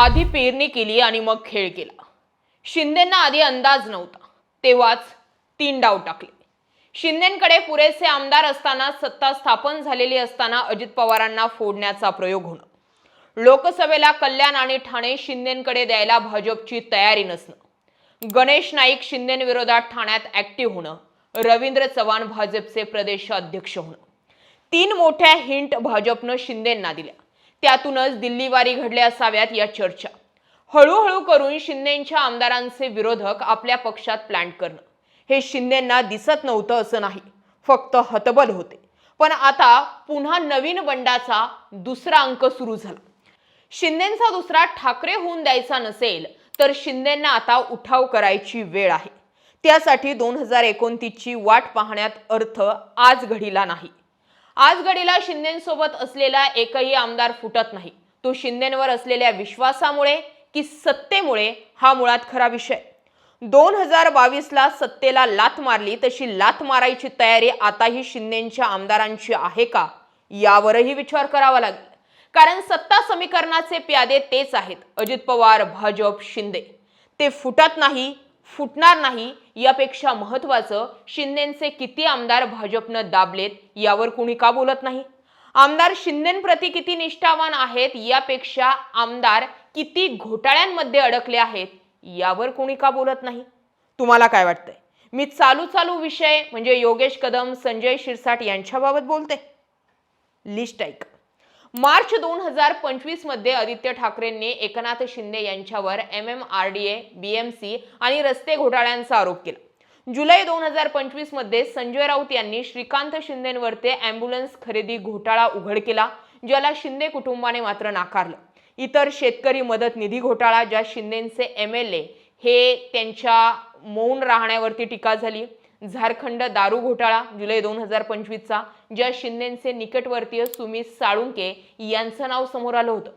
आधी पेरणी केली आणि मग खेळ केला. शिंदेंना आधी अंदाज नव्हता. तेव्हाच तीन डाव टाकले. शिंदेकडे पुरेसे आमदार असताना सत्ता स्थापन झालेली असताना अजित पवारांना फोडण्याचा प्रयोग होणं. लोकसभेला कल्याण आणि ठाणे शिंदेकडे द्यायला भाजपची तयारी नसणं. गणेश नाईक शिंदेविरोधात ठाण्यात ऍक्टिव्ह होणं. रवींद्र चव्हाण भाजपचे प्रदेशाध्यक्ष होणं. तीन मोठ्या हिंट भाजपनं शिंदेंना दिल्या. त्यातूनच दिल्लीवारी घडल्या असाव्यात या चर्चा. हळूहळू करून शिंदेच्या आमदारांचे विरोधक आपल्या पक्षात प्लॅन करणं. हे शिंदेंना दिसत नव्हतं असं नाही. फक्त हतबल होते. पण आता पुन्हा नवीन बंडाचा दुसरा अंक सुरू झाला. शिंदेचा दुसरा ठाकरे होऊन द्यायचा नसेल तर शिंदेंना आता उठाव करायची वेळ आहे. त्यासाठी दोन हजार एकोणतीसची वाट पाहण्यात अर्थ आज घडीला नाही. आज घडीला शिंदेसोबत असलेला एकही आमदार फुटत नाही. तो शिंदेवर असलेल्या विश्वासामुळे की सत्तेमुळे हा मुळात खरा विषय. दोन हजार बावीसला सत्तेला लात मारली तशी लात मारायची तयारी आताही शिंदेच्या आमदारांची आहे का? यावरही विचार करावा लागेल. कारण सत्ता समीकरणाचे प्यादे तेच आहेत. अजित पवार भाजप शिंदे. ते फुटत नाही फुटणार नाही यापेक्षा महत्वाचं शिंदेचे किती आमदार भाजपनं दाबलेत यावर कुणी का बोलत नाही? आमदार शिंदेंप्रती किती निष्ठावान आहेत यापेक्षा आमदार किती घोटाळ्यांमध्ये अडकले आहेत यावर कोणी का बोलत नाही? तुम्हाला काय वाटतंय? मी चालू चालू विषय म्हणजे योगेश कदम संजय शिरसाट यांच्याबाबत बोलते. लिस्ट ऐक. मार्च दोन हजार पंचवीसमध्ये आदित्य ठाकरेंनी एकनाथ शिंदे यांच्यावर M M R D A BMC आणि रस्ते घोटाळ्यांचा आरोप केला. जुलै दोन हजार पंचवीसमध्ये संजय राऊत यांनी श्रीकांत शिंदेवरती अँब्युलन्स खरेदी घोटाळा उघड केला ज्याला शिंदे कुटुंबाने मात्र नाकारलं. इतर शेतकरी मदत निधी घोटाळा ज्या शिंदेचे एम एल ए हे त्यांच्या मौन राहण्यावरती टीका झाली. झारखंड दारू घोटाळा जुलै दोन हजार पंचवीसचा ज्या शिंदेचे निकटवर्तीय सुमित साळुंके यांचं नाव समोर आलं होतं.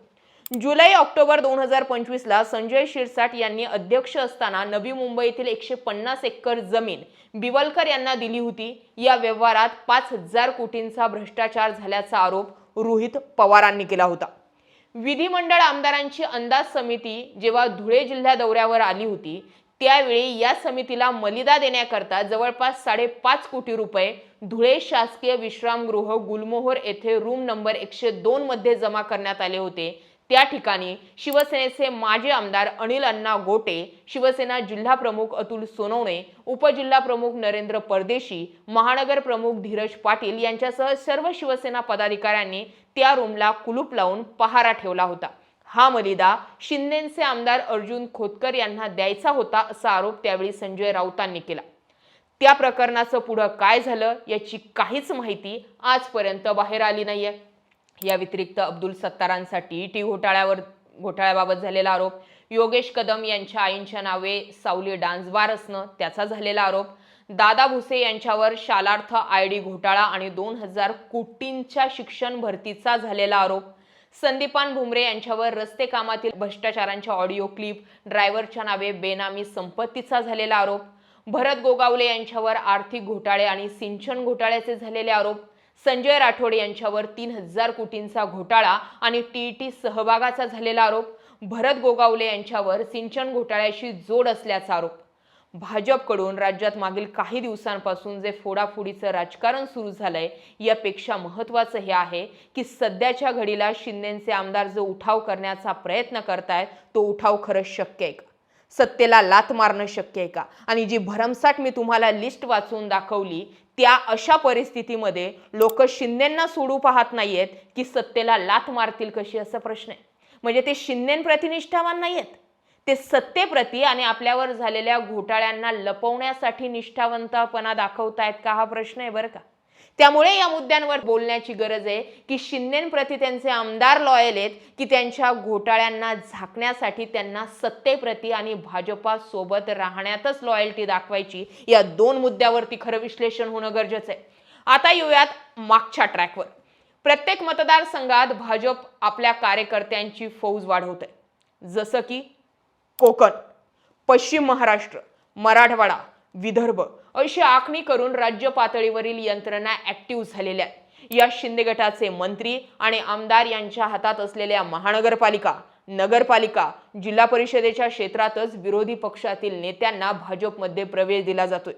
जुलै ऑक्टोबर दोन हजार पंचवीसला संजय शिरसाट यांनी अध्यक्ष असताना नवी मुंबईतील एकशे पन्नास एकर जमीन बिवलकर यांना दिली होती. या व्यवहारात पाच हजार कोटींचा भ्रष्टाचार झाल्याचा आरोप रोहित पवारांनी केला होता. विधिमंडळ आमदारांची अंदाज समिती जेव्हा धुळे जिल्ह्या दौऱ्यावर आली होती त्यावेळी या समितीला मलिदा देण्याकरता जवळपास साडेपाच कोटी रुपये धुळे शासकीय विश्रामगृह गुलमोहर येथे रूम नंबर एकशे दोन मध्ये जमा करण्यात आले होते. त्या ठिकाणी शिवसेनेचे माजी आमदार अनिल अण्णा गोटे शिवसेना जिल्हा प्रमुख अतुल सोनवणे उपजिल्हा प्रमुख नरेंद्र परदेशी महानगर प्रमुख धीरज पाटील यांच्यासह सर्व शिवसेना पदाधिकाऱ्यांनी त्या रूमला कुलूप लावून पहारा ठेवला होता. हा मलिदा शिंदेचे आमदार अर्जुन खोतकर यांना द्यायचा होता असा आरोप त्यावेळी संजय राऊतांनी केला. त्या प्रकरणाचं पुढं काय झालं याची काहीच माहिती आजपर्यंत बाहेर आली नाहीये. या व्यतिरिक्त अब्दुल सत्तारांसाठी टी घोटाळ्यावर घोटाळ्याबाबत झालेला आरोप योगेश कदम यांच्या आईंच्या नावे सावली डान्सबार असणं त्याचा झालेला आरोप दादा भुसे यांच्यावर शालार्थ आय डी घोटाळा आणि दोन हजार कोटींच्या शिक्षण भरतीचा झालेला आरोप संदीपान भुमरे यांच्यावर रस्ते कामातील भ्रष्टाचारांच्या ऑडिओ क्लिप ड्रायव्हरच्या नावे बेनामी संपत्तीचा झालेला आरोप भरत गोगावले यांच्यावर आर्थिक घोटाळे आणि सिंचन घोटाळ्याचे झालेले आरोप संजय राठोड यांच्यावर तीन हजार कोटींचा घोटाळा आणि टीईटी सहभागाचा झालेला आरोप भरत गोगावले यांच्यावर सिंचन घोटाळ्याशी जोड असल्याचा आरोप. भाजपकडून राज्यात मागील काही दिवसांपासून जे फोडाफोडीचं राजकारण सुरू झालंय यापेक्षा महत्त्वाचं हे आहे की सध्याच्या घडीला शिंदेचे आमदार जो उठाव करण्याचा प्रयत्न करतायत तो उठाव खरंच शक्य आहे का? सत्तेला लात मारणं शक्य आहे का? आणि जी भरमसाठ मी तुम्हाला लिस्ट वाचून दाखवली त्या अशा परिस्थितीमध्ये लोक शिंदेंना सोडू पाहत नाहीयेत की सत्तेला लात मारतील कशी असा प्रश्न आहे. म्हणजे ते शिंदेन प्रतिनिष्ठावान नाहीयेत. ते सत्तेप्रती आणि आपल्यावर झालेल्या घोटाळ्यांना लपवण्यासाठी निष्ठावंतपणा दाखवतायत का हा प्रश्न आहे बरं का? त्यामुळे या मुद्द्यांवर बोलण्याची गरज आहे की शिंदेंप्रती त्यांचे आमदार लॉयल आहेत की त्यांच्या घोटाळ्यांना झाकण्यासाठी त्यांना सत्तेप्रती आणि भाजपा सोबत राहण्यातच लॉयल्टी दाखवायची या दोन मुद्द्यावरती खरं विश्लेषण होणं गरजेचं आहे. आता येऊयात मागच्या ट्रॅकवर. प्रत्येक मतदारसंघात भाजप आपल्या कार्यकर्त्यांची फौज वाढवते जसं की कोकण पश्चिम महाराष्ट्र मराठवाडा विदर्भ अशी आखणी करून राज्य पातळीवरील यंत्रणा ऍक्टिव्ह झालेल्या आहेत. या शिंदे गटाचे मंत्री आणि आमदार यांच्या हातात असलेल्या महानगरपालिका नगरपालिका जिल्हा परिषदेच्या क्षेत्रातच विरोधी पक्षातील नेत्यांना भाजपमध्ये प्रवेश दिला जातोय.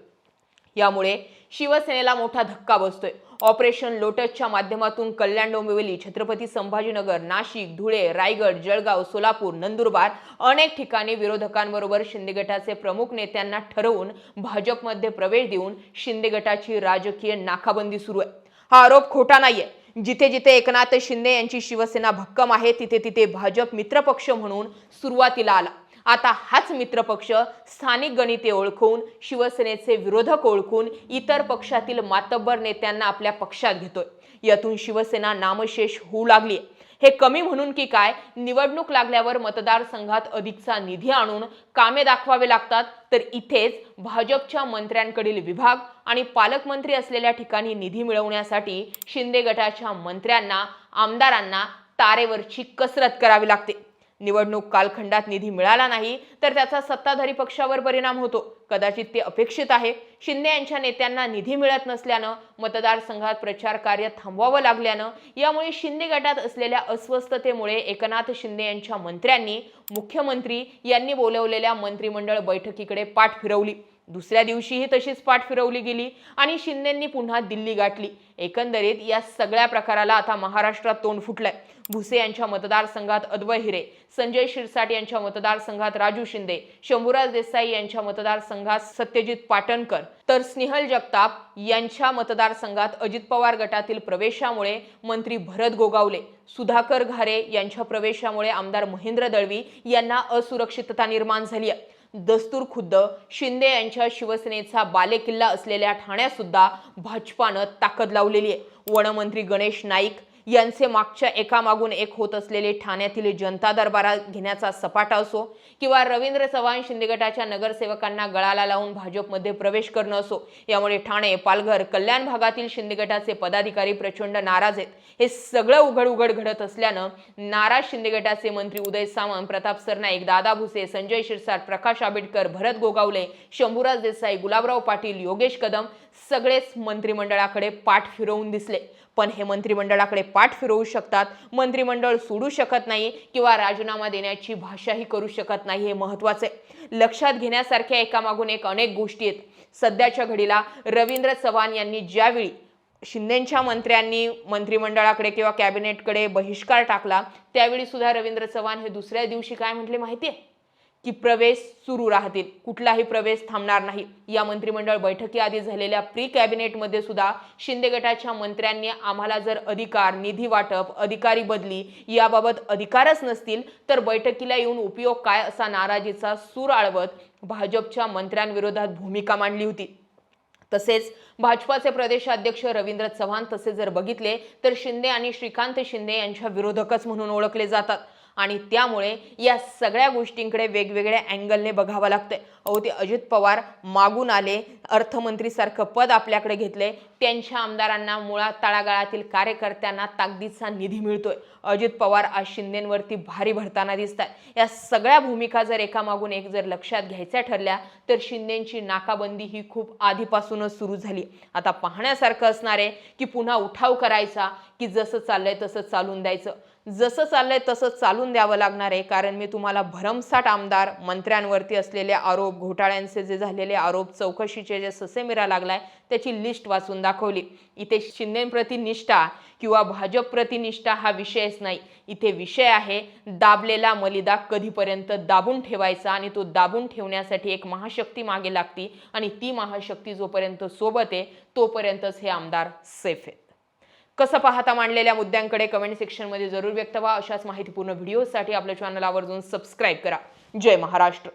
यामुळे शिवसेनेला मोठा धक्का बसतोय. ऑपरेशन लोटसच्या माध्यमातून कल्याण डोंबिवली छत्रपती संभाजीनगर नाशिक धुळे रायगड जळगाव सोलापूर नंदुरबार अनेक ठिकाणी विरोधकांबरोबर शिंदे गटाचे प्रमुख नेत्यांना ठरवून भाजपमध्ये प्रवेश देऊन शिंदे गटाची राजकीय नाकाबंदी सुरू आहे. हा आरोप खोटा नाहीये. जिथे जिथे एकनाथ शिंदे यांची शिवसेना भक्कम आहे तिथे तिथे भाजप मित्रपक्ष म्हणून सुरुवातीला आला. आता हाच मित्रपक्ष स्थानिक गणिते ओळखून शिवसेनेचे विरोधक ओळखून इतर पक्षातील मातब्बर नेत्यांना आपल्या पक्षात घेतोय. यातून शिवसेना नामशेष होऊ लागली हे कमी म्हणून की काय निवडणूक लागल्यावर मतदारसंघात अधिकचा निधी आणून कामे दाखवावे लागतात तर इथेच भाजपच्या मंत्र्यांकडील विभाग आणि पालकमंत्री असलेल्या ठिकाणी निधी मिळवण्यासाठी शिंदे गटाच्या मंत्र्यांना आमदारांना तारेवरची कसरत करावी लागते. निवडणूक कालखंडात निधी मिळाला नाही तर त्याचा सत्ताधारी पक्षावर परिणाम होतो. कदाचित ते अपेक्षित आहे. शिंदे यांच्या नेत्यांना निधी मिळत नसल्यानं मतदारसंघात प्रचार कार्य थांबवावं लागल्यानं यामुळे शिंदे गटात असलेल्या अस्वस्थतेमुळे एकनाथ शिंदे यांच्या मंत्र्यांनी मुख्यमंत्री यांनी बोलवलेल्या मंत्रिमंडळ बैठकीकडे पाठ फिरवली. दुसऱ्या दिवशीही तशीच पाठ फिरवली गेली आणि शिंदेंनी पुन्हा दिल्ली गाठली. एकंदरीत या सगळ्या प्रकाराला आता महाराष्ट्रात तोंड फुटलंय. भुसे यांच्या मतदारसंघात अद्वय हिरे संजय शिरसाट यांच्या मतदारसंघात राजू शिंदे शंभूराज देसाई यांच्या मतदारसंघात सत्यजित पाटणकर. तर स्नेहल जगताप यांच्या मतदारसंघात अजित पवार गटातील प्रवेशामुळे मंत्री भरत गोगावले. सुधाकर घारे यांच्या प्रवेशामुळे आमदार महेंद्र दळवी यांना असुरक्षितता निर्माण झाली आहे दस्तूर खुद्द शिंदे यांच्या शिवसेनेचा बालेकिल्ला असलेल्या ठाण्यात सुद्धा भाजपानं ताकद लावलेली आहे. वनमंत्री गणेश नाईक यांचे मागच्या एकामागून एक होत असलेले ठाण्यातील जनता दरबारात घेण्याचा सपाटा असो किंवा रवींद्र चव्हाण शिंदे गटाच्या नगरसेवकांना गळाला लावून भाजपमध्ये प्रवेश करणं असो यामुळे ठाणे पालघर कल्याण भागातील शिंदे गटाचे पदाधिकारी प्रचंड नाराज आहेत. हे सगळं उघड उघड घडत असल्यानं नाराज शिंदे गटाचे मंत्री उदय सामंत प्रताप सरनाईक दादा भुसे संजय शिरसाट प्रकाश आंबेडकर भरत गोगावले शंभूराज देसाई गुलाबराव पाटील योगेश कदम सगळेच मंत्रिमंडळाकडे पाठ फिरवून दिसले. पण हे मंत्रिमंडळाकडे पाठ फिरवू शकतात मंत्रिमंडळ सोडू शकत नाही किंवा राजीनामा देण्याची भाषाही करू शकत नाही हे महत्त्वाचे लक्षात घेण्यासारख्या एकामागून एक अनेक गोष्टी आहेत. सध्याच्या घडीला रवींद्र चव्हाण यांनी ज्यावेळी शिंदेच्या मंत्र्यांनी मंत्रिमंडळाकडे किंवा कॅबिनेटकडे बहिष्कार टाकला त्यावेळी सुद्धा रवींद्र चव्हाण हे दुसऱ्या दिवशी काय म्हटले माहितीये? की प्रवेश सुरू राहतील. कुठलाही प्रवेश थांबणार नाही. या मंत्रिमंडळ बैठकीआधी झालेल्या प्री कॅबिनेटमध्ये सुद्धा शिंदे गटाच्या मंत्र्यांनी आम्हाला जर अधिकार निधी वाटप अधिकारी बदली याबाबत अधिकारच नसतील तर बैठकीला येऊन उपयोग काय असा नाराजीचा सूर आळवत भाजपच्या मंत्र्यांविरोधात भूमिका मांडली होती. तसेच भाजपाचे प्रदेशाध्यक्ष रवींद्र चव्हाण तसे जर बघितले तर शिंदे आणि श्रीकांत शिंदे यांच्या विरोधकच म्हणून ओळखले जातात. आणि त्यामुळे या सगळ्या गोष्टींकडे वेगवेगळ्या अँगलने बघावं लागतंय. अहो ते अजित पवार मागून आले अर्थमंत्रीसारखं पद आपल्याकडे घेतले त्यांच्या आमदारांना मुळात तळागाळातील कार्यकर्त्यांना ताकदीचा निधी मिळतोय. अजित पवार आज शिंदेंवरती भारी भरताना दिसतात या सगळ्या भूमिका जर एकामागून एक जर लक्षात घ्यायच्या ठरल्या तर शिंदेंची नाकाबंदी ही खूप आधीपासूनच सुरू झाली. आता पाहण्यासारखं असणार आहे की पुन्हा उठाव करायचा की जसं चाललंय तसं चालून द्यायचं. जसं चाललंय तसं चालून द्यावं लागणार आहे. कारण मी तुम्हाला भरमसाठ आमदार मंत्र्यांवरती असलेले आरोप घोटाळ्यांचे जे झालेले आरोप चौकशीचे जे ससेमिरा लागलाय त्याची लिस्ट वाचून दाखवली. इथे शिंदेप्रती निष्ठा किंवा भाजप प्रतिनिष्ठा हा विषयच नाही. इथे विषय आहे दाबलेला मलिदा कधीपर्यंत दाबून ठेवायचा आणि तो दाबून ठेवण्यासाठी एक महाशक्ती मागे लागती आणि ती महाशक्ती जोपर्यंत सोबत आहे तोपर्यंतच हे आमदार सेफ आहेत. कसं पाहता मांडलेल्या मुद्द्यांकडे कमेंट सेक्शनमध्ये जरूर व्यक्त व्हा. अशाच माहितीपूर्ण व्हिडिओसाठी आपल्या चॅनल आवर्जून सबस्क्राईब करा. जय महाराष्ट्र.